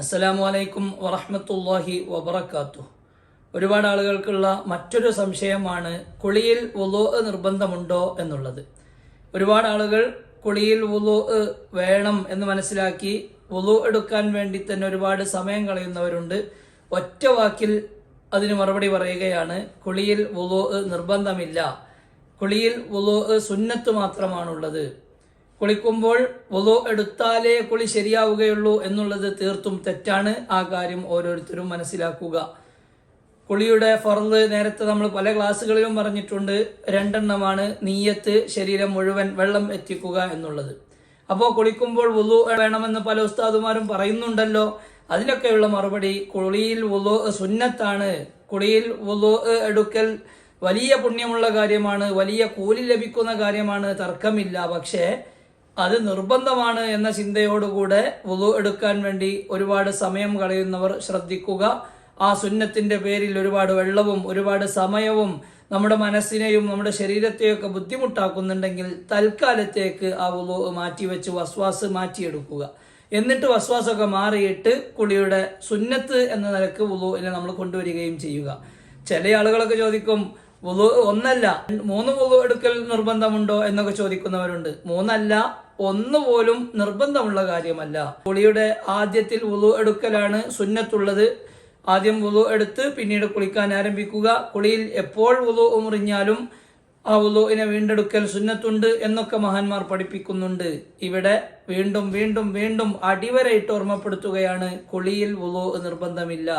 അസ്സലാമു അലൈക്കും വറഹമത്തല്ലാഹി വബറകാത്തു. ഒരുപാട് ആളുകൾക്കുള്ള മറ്റൊരു സംശയമാണ് കുളിയിൽ വുലോ നിർബന്ധമുണ്ടോ എന്നുള്ളത്. ഒരുപാട് ആളുകൾ കുളിയിൽ വുലോ വേണം എന്ന് മനസ്സിലാക്കി വുലോ എടുക്കാൻ വേണ്ടി തന്നെ ഒരുപാട് സമയം കളയുന്നവരുണ്ട്. ഒറ്റ വാക്കിൽ അതിന് മറുപടി പറയുകയാണ് കുളിയിൽ വുലോ നിർബന്ധമില്ല. കുളിയിൽ വുലോ സുന്നത്ത് മാത്രമാണുള്ളത്. കുളിക്കുമ്പോൾ വലു എടുത്താലേ കുളി ശരിയാവുകയുള്ളൂ എന്നുള്ളത് തീർത്തും തെറ്റാണ്. ആ കാര്യം ഓരോരുത്തരും മനസ്സിലാക്കുക. കുളിയുടെ ഫറൽ നേരത്തെ നമ്മൾ പല ക്ലാസ്സുകളിലും പറഞ്ഞിട്ടുണ്ട്. രണ്ടെണ്ണമാണ് നീയത്ത് ശരീരം മുഴുവൻ വെള്ളം എത്തിക്കുക എന്നുള്ളത്. അപ്പോൾ കുളിക്കുമ്പോൾ വുളു വേണമെന്ന് പല ഉസ്താദുമാരും പറയുന്നുണ്ടല്ലോ. അതിനൊക്കെയുള്ള മറുപടി കുളിയിൽ വുളു സുന്നത്താണ്. കുളിയിൽ വുളു എടുക്കൽ വലിയ പുണ്യമുള്ള കാര്യമാണ്. വലിയ കൂലി ലഭിക്കുന്ന കാര്യമാണ്. തർക്കമില്ല. പക്ഷേ അത് നിർബന്ധമാണ് എന്ന ചിന്തയോടുകൂടെ വുളു എടുക്കാൻ വേണ്ടി ഒരുപാട് സമയം കളയുന്നവർ ശ്രദ്ധിക്കുക. ആ സുന്നത്തിന്റെ പേരിൽ ഒരുപാട് വെള്ളവും ഒരുപാട് സമയവും നമ്മുടെ മനസ്സിനെയും നമ്മുടെ ശരീരത്തെയൊക്കെ ബുദ്ധിമുട്ടാക്കുന്നുണ്ടെങ്കിൽ തൽക്കാലത്തേക്ക് ആ വുളു മാറ്റിവെച്ച് വസ്വാസ് മാറ്റിയെടുക്കുക. എന്നിട്ട് വസ്വാസമൊക്കെ മാറിയിട്ട് കുളിയുടെ സുന്നത്ത് എന്ന നിലയ്ക്ക് വുളുവിനെ നമ്മൾ കൊണ്ടുവരികയും ചെയ്യുക. ചില ആളുകളൊക്കെ ചോദിക്കും വുളു ഒന്നല്ല. മൂന്ന് വുളു എടുക്കൽ നിർബന്ധമുണ്ടോ എന്നൊക്കെ ചോദിക്കുന്നവരുണ്ട്. മൂന്നല്ല ഒന്നുപോലും നിർബന്ധമുള്ള കാര്യമല്ല. കുളിയുടെ ആദ്യത്തിൽ വുളു എടുക്കലാണ് സുന്നത്തുള്ളത്. ആദ്യം വുളു എടുത്ത് പിന്നീട് കുളിക്കാൻ ആരംഭിക്കുക. കുളിയിൽ എപ്പോൾ വുളു ഉമറിഞ്ഞാലും ആ വുളുവിനെ വീണ്ടെടുക്കൽ സുന്നത്തുണ്ട് എന്നൊക്കെ മഹാന്മാർ പഠിപ്പിക്കുന്നുണ്ട്. ഇവിടെ വീണ്ടും വീണ്ടും വീണ്ടും അടിവരയിട്ട് ഓർമ്മപ്പെടുത്തുകയാണ് കുളിയിൽ വുളു നിർബന്ധമില്ല.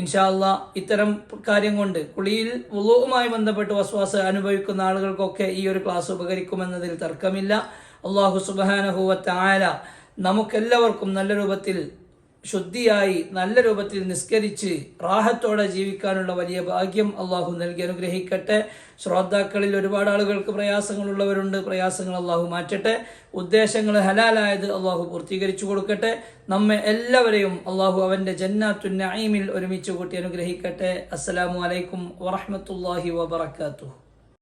ഇൻഷാല്ല ഇത്തരം കാര്യം കൊണ്ട് കുളിയിൽ വുളുവുമായി ബന്ധപ്പെട്ട് വസ്വാസ് അനുഭവിക്കുന്ന ആളുകൾക്കൊക്കെ ഈ ഒരു ക്ലാസ് ഉപകരിക്കുമെന്നതിൽ തർക്കമില്ല. അള്ളാഹു സുബാനഹുവ താര നമുക്കെല്ലാവർക്കും നല്ല രൂപത്തിൽ ശുദ്ധിയായി നല്ല രൂപത്തിൽ നിസ്കരിച്ച് റാഹത്തോടെ ജീവിക്കാനുള്ള വലിയ ഭാഗ്യം അള്ളാഹു നൽകി. അനുഗ്രഹിക്കട്ടെ. ശ്രോതാക്കളിൽ ഒരുപാട് ആളുകൾക്ക് പ്രയാസങ്ങളുള്ളവരുണ്ട്. പ്രയാസങ്ങൾ അള്ളാഹു മാറ്റട്ടെ. ഉദ്ദേശങ്ങൾ ഹലാലായത് അള്ളാഹു പൂർത്തീകരിച്ചു കൊടുക്കട്ടെ. നമ്മെ എല്ലാവരെയും അള്ളാഹു അവന്റെ ജന്നാത്തു നഈമിൽ ഒരുമിച്ച് കൂട്ടി അനുഗ്രഹിക്കട്ടെ. അസ്സലാമു അലൈക്കും വറഹ്മത്തുള്ളാഹി വബറകാതുഹു.